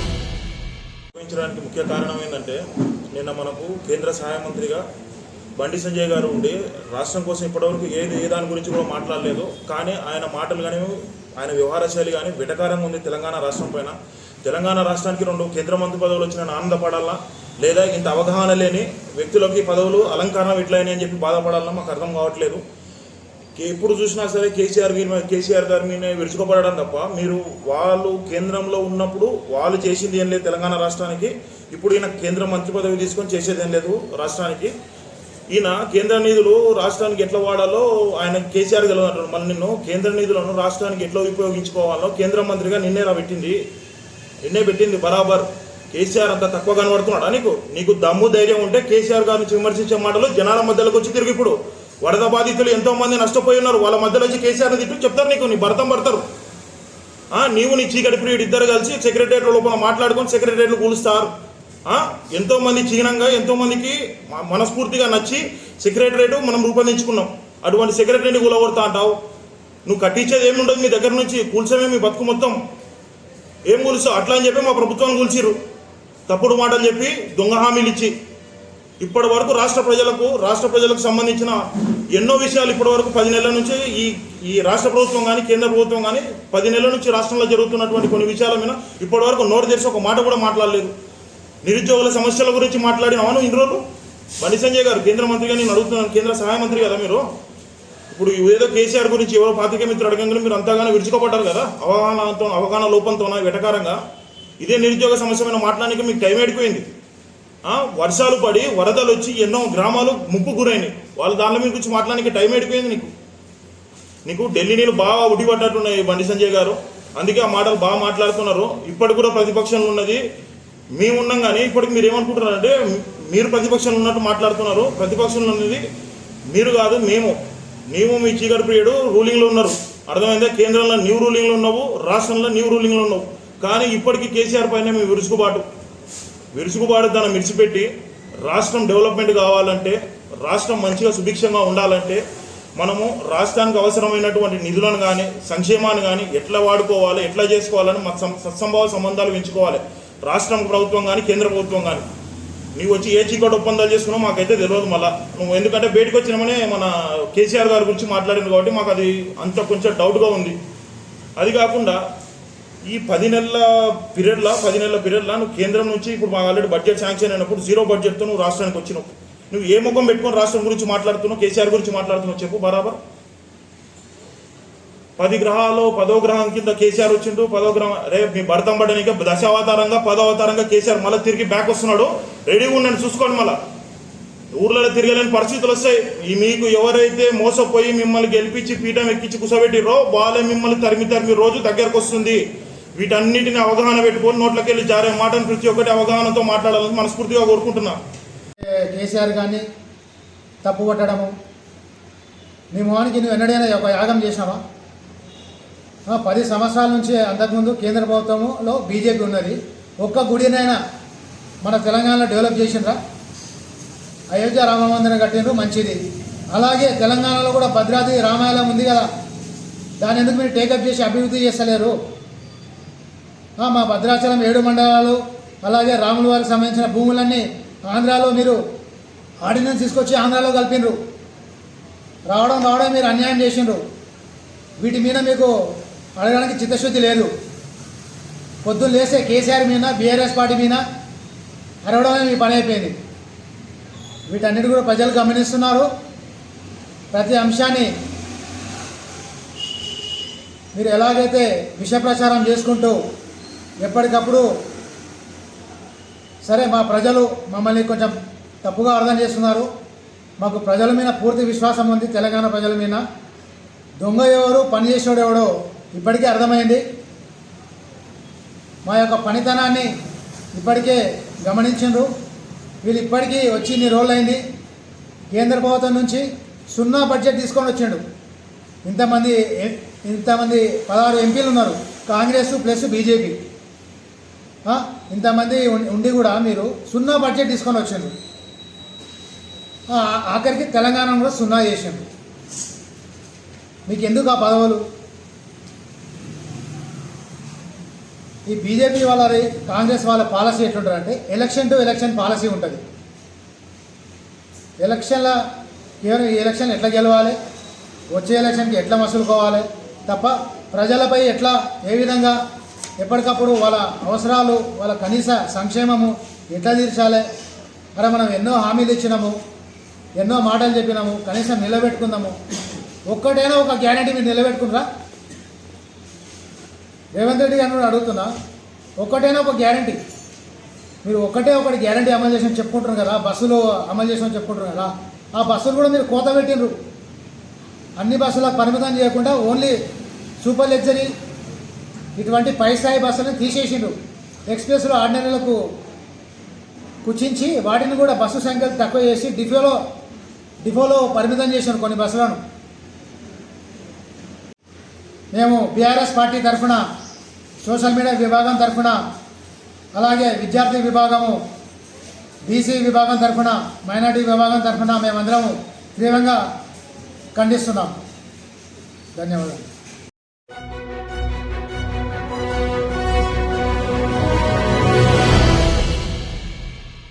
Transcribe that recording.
నిర్వహించడానికి ముఖ్య కారణం ఏంటంటే నిన్న మనకు కేంద్ర సహాయ మంత్రిగా బండి సంజయ్ గారు ఉండి రాష్ట్రం కోసం ఇప్పటివరకు ఏది ఏ దాని గురించి కూడా మాట్లాడలేదు. కానీ ఆయన మాటలు కానీ ఆయన వ్యవహార శైలి కానీ వెటకారంగా ఉంది తెలంగాణ రాష్ట్రం పైన. తెలంగాణ రాష్ట్రానికి రెండు కేంద్ర మంత్రి పదవులు వచ్చిన ఆనందపడాలా లేదా ఇంత అవగాహన లేని వ్యక్తులకి పదవులు అలంకరణ ఇట్లయినాయి అని చెప్పి బాధపడాలన్నా మాకు అర్థం కావట్లేదు. ఎప్పుడు చూసినా సరే కేసీఆర్ గారి కేసీఆర్ గారి మీద విరుచుకుపడడం తప్ప మీరు వాళ్ళు కేంద్రంలో ఉన్నప్పుడు వాళ్ళు చేసింది ఏం లేదు తెలంగాణ రాష్ట్రానికి. ఇప్పుడు ఈయన కేంద్ర మంత్రి పదవి తీసుకొని చేసేది ఏం లేదు రాష్ట్రానికి. ఈయన కేంద్ర నిధులు రాష్ట్రానికి ఎట్లా వాడాలో ఆయన కేసీఆర్ గెలవంటాడు మళ్ళీ నిన్ను కేంద్ర నిధులను రాష్ట్రానికి ఎట్లా ఉపయోగించుకోవాలో కేంద్ర మంత్రిగా నిన్నే రా పెట్టింది. నిన్నే పెట్టింది బరాబర్. కేసీఆర్ అంత తక్కువ కనబడుతున్నాడా నీకు? నీకు దమ్ము ధైర్యం ఉంటే కేసీఆర్ గారిని విమర్శించే మాటలు జనాల మధ్యలోకి వచ్చి తిరిగి ఇప్పుడు. వరద బాధితులు ఎంతోమంది నష్టపోయి ఉన్నారు. వాళ్ళ మధ్యలో వచ్చి కేసీఆర్ తిట్టు చెప్తారు నీకు నీ భర్తం పడతారు. నీవు నీ చీకటి ప్రియుడు ఇద్దరు కలిసి సెక్రటరియట్ లోపల మాట్లాడుకొని సెక్రటరియట్లు కూలుస్తారు. ఎంతోమంది చీనంగా ఎంతోమందికి మనస్ఫూర్తిగా నచ్చి సెక్రటరేట్ మనం రూపొందించుకున్నాం. అటువంటి సెక్రటరీని కూలగొడతా అంటావు. నువ్వు కట్టించేది ఏమి ఉండదు మీ దగ్గర నుంచి కూల్చమే మీ బతుకు మొత్తం. ఏం కూలుస్తావు? అట్లా అని చెప్పి మా ప్రభుత్వాన్ని కూల్చిర్రు. తప్పుడు మాటలు చెప్పి దొంగ హామీలు ఇచ్చి. ఇప్పటి వరకు రాష్ట్ర ప్రజలకు రాష్ట్ర ప్రజలకు సంబంధించిన ఎన్నో విషయాలు ఇప్పటి వరకు పది నెలల నుంచి ఈ ఈ రాష్ట్ర ప్రభుత్వం కానీ కేంద్ర ప్రభుత్వం కానీ పది నెలల నుంచి రాష్ట్రంలో జరుగుతున్నటువంటి కొన్ని విషయాల మీద ఇప్పటి వరకు నోటు తెరిచి ఒక మాట కూడా మాట్లాడలేదు. నిరుద్యోగుల సమస్యల గురించి మాట్లాడిన ఇన్ని రోజులు? బండి సంజయ్ గారు కేంద్ర మంత్రిగా నేను అడుగుతున్నాను కేంద్ర సహాయ మంత్రి కదా మీరు? ఇప్పుడు ఏదో కేసీఆర్ గురించి ఎవరో పాతిక మిత్రులు అడగంగానే మీరు అంతగానో విరుచుకోపడ్డారు కదా? అవగాహనతో అవగాహన లోపంతోన వెటకారంగా? ఇదే నిరుద్యోగ సమస్య మీద మాట్లాడడానికి మీకు టైం ఎడిపోయింది వర్షాలు పడి వరదలు వచ్చి ఎన్నో గ్రామాలు ముప్పు గురైనాయి. వాళ్ళ దానిలో మీద గురించి మాట్లాడడానికి టైం ఏడిపోయింది నీకు? నీకు ఢిల్లీ నీళ్ళు బాగా ఉడిపడ్డట్టున్నాయి బండి సంజయ్ గారు. అందుకే ఆ మాటలు బాగా మాట్లాడుతున్నారు. ఇప్పటికి కూడా ప్రతిపక్షంలో ఉన్నది మేము ఉన్నాం కానీ ఇప్పటికి మీరు ఏమనుకుంటున్నారంటే మీరు ప్రతిపక్షంలో ఉన్నట్టు మాట్లాడుతున్నారు. ప్రతిపక్షంలో ఉన్నది మీరు కాదు మేము. మేము మీ చీకటి ప్రియుడు రూలింగ్లో ఉన్నారు. అర్థమైందా? కేంద్రంలో న్యూ రూలింగ్లో ఉన్నావు రాష్ట్రంలో న్యూ రూలింగ్లో ఉన్నావు. కానీ ఇప్పటికీ కేసీఆర్ పైన మేము విరుచుకుబాటు. విరుచుకుబాటుతనం విడిచిపెట్టి రాష్ట్రం డెవలప్మెంట్ కావాలంటే రాష్ట్రం మంచిగా సుభిక్షంగా ఉండాలంటే మనము రాష్ట్రానికి అవసరమైనటువంటి నిధులను కానీ సంక్షేమాన్ని కానీ ఎట్లా వాడుకోవాలి ఎట్లా చేసుకోవాలని మన సత్సంభావ సంబంధాలు పెంచుకోవాలి. రాష్ట్రం ప్రభుత్వం కానీ కేంద్ర ప్రభుత్వం కానీ నీవు వచ్చి ఏ చీకటి ఒప్పందాలు చేసుకున్నావు మాకైతే తెలియదు మళ్ళా. నువ్వు ఎందుకంటే బయటకు వచ్చినామనే మన కేసీఆర్ గారి గురించి మాట్లాడింది కాబట్టి మాకు అది అంత కొంచెం డౌట్గా ఉంది. అది కాకుండా ఈ పది నెలల పీరియడ్లా పది నెలల పీరియడ్లా నువ్వు కేంద్రం నుంచి ఇప్పుడు మాకు ఆల్రెడీ బడ్జెట్ శాంక్షన్ అయినప్పుడు జీరో బడ్జెట్తో నువ్వు రాష్ట్రానికి వచ్చినావు. నువ్వు ఏ ముఖం పెట్టుకొని రాష్ట్రం గురించి మాట్లాడుతున్నావు కేసీఆర్ గురించి మాట్లాడుతున్నావు చెప్పు బరాబర్. పది గ్రహాలు పదో గ్రహం కింద కేసీఆర్ వచ్చిండు పదో గ్రహం రే మీ భరతం పడడానికి దశావతారంగా పదో అవతారంగా కేసీఆర్ మళ్ళీ తిరిగి బ్యాక్ వస్తున్నాడు. రెడీగా ఉన్నాను చూసుకోండి మళ్ళీ. ఊర్లలో తిరగలేని పరిస్థితులు వస్తాయి. మీకు ఎవరైతే మోసపోయి మిమ్మల్ని గెలిపించి పీఠం ఎక్కించి కూసబెట్టిరో వాళ్ళే మిమ్మల్ని తరిమి తరిమి రోజు దగ్గరకు వస్తుంది. వీటన్నిటిని అవగాహన పెట్టుకొని నోట్లోకి వెళ్ళి జారే మాటను ప్రతి ఒక్కటి అవగాహనతో మాట్లాడాలని మనస్ఫూర్తిగా కోరుకుంటున్నా. కేసీఆర్ కానీ తప్పు పట్టడము నీ మోహన్కి నువ్వు ఎన్నడైనా ఒక యాగం చేసినావా? పది సంవత్సరాల నుంచి అంతకుముందు కేంద్ర ప్రభుత్వంలో బీజేపీ ఉన్నది. ఒక్క గుడినైనా మన తెలంగాణలో డెవలప్ చేసిండ్రా? అయోధ్య రామ మందిరం కట్టినరు మంచిది. అలాగే తెలంగాణలో కూడా భద్రాద్రి రామాయణం ఉంది కదా. దాని ఎందుకు మీరు టేకప్ చేసి అభివృద్ధి చేస్తలేరు? మా భద్రాచలం ఏడు మండలాలు అలాగే రాముల వారికి సంబంధించిన భూములన్నీ ఆంధ్రాలో మీరు ఆర్డినెన్స్ తీసుకొచ్చి ఆంధ్రాలో కలిపినరు. రావడం రావడం మీరు అన్యాయం చేసిండ్రు. వీటి మీద మీకు అడగడానికి చిత్తశుద్ధి లేదు. పొద్దున్న లేస్తే కేసీఆర్ మీద బీఆర్ఎస్ పార్టీ మీద అరవడమే మీ పని అయిపోయింది. వీటన్నిటి కూడా ప్రజలు గమనిస్తున్నారు. ప్రతి అంశాన్ని మీరు ఎలాగైతే విష ప్రచారం చేసుకుంటూ ఎప్పటికప్పుడు సరే మా ప్రజలు మమ్మల్ని కొంచెం తప్పుగా అర్థం చేస్తున్నారు. మాకు ప్రజల మీద పూర్తి విశ్వాసం ఉంది తెలంగాణ ప్రజల మీద. దొంగ ఎవరు పని ఎవడో ఇప్పటికే అర్థమైంది. మా యొక్క పనితనాన్ని ఇప్పటికే గమనించిండ్రు. వీళ్ళు ఇప్పటికీ వచ్చి ఇన్ని రోజులైంది. కేంద్ర ప్రభుత్వం నుంచి సున్నా బడ్జెట్ తీసుకొని వచ్చిండు. ఇంతమంది ఇంతమంది పదహారు ఎంపీలు ఉన్నారు. Congress plus BJP. ఇంతమంది ఉం- ఉండి కూడా మీరు సున్నా బడ్జెట్ తీసుకొని వచ్చిండ్రు. ఆఖరికి తెలంగాణ కూడా సున్నా చేసిండ్రు. మీకు ఎందుకు ఆ పదవులు? ఈ బీజేపీ వాళ్ళది కాంగ్రెస్ వాళ్ళ పాలసీ ఎట్లుంటారంటే ఎలక్షన్ టు ఎలక్షన్ పాలసీ ఉంటుంది. ఎలక్షన్ల కేవలం ఈ ఎలక్షన్ ఎట్లా గెలవాలి? వచ్చే ఎలక్షన్కి ఎట్లా మసులుకోవాలి? తప్ప ప్రజలపై ఎట్లా ఏ విధంగా ఎప్పటికప్పుడు వాళ్ళ అవసరాలు వాళ్ళ కనీస సంక్షేమము ఎట్లా తీర్చాలి? మరి మనం ఎన్నో హామీలు ఇచ్చినాము ఎన్నో మాటలు చెప్పినాము కనీసం నిలబెట్టుకుందాము. ఒక్కటైనా ఒక గ్యారంటీ మీరు నిలబెట్టుకున్నారా? రేవంత్ రెడ్డి గారిని కూడా అడుగుతున్నా ఒక్కటైనా ఒక గ్యారంటీ. మీరు ఒక్కటే ఒకటి గ్యారంటీ అమలు చేసిన చెప్పుకుంటారు కదా బస్సులు అమలు చేసిన చెప్పుకుంటారు కదా ఆ బస్సులు కూడా మీరు కోత పెట్టిండ్రు. అన్ని బస్సులకు పరిమితం చేయకుండా ఓన్లీ సూపర్ లగ్జరీ ఇటువంటి పై స్థాయి బస్సులను తీసేసిండ్రు. ఎక్స్ప్రెస్లో ఆర్డినరీలకు కుచించి వాటిని కూడా బస్సు సంఖ్యలు తక్కువ చేసి డిఫోలో డిఫోలో పరిమితం చేశారు కొన్ని బస్సులను. మేము బీఆర్ఎస్ పార్టీ తరఫున సోషల్ మీడియా విభాగం తరఫున అలాగే విద్యార్థి విభాగము బీసీ విభాగం తరఫున మైనార్టీ విభాగం తరఫున మేమందరము తీవ్రంగా ఖండిస్తున్నాం. ధన్యవాదాలు.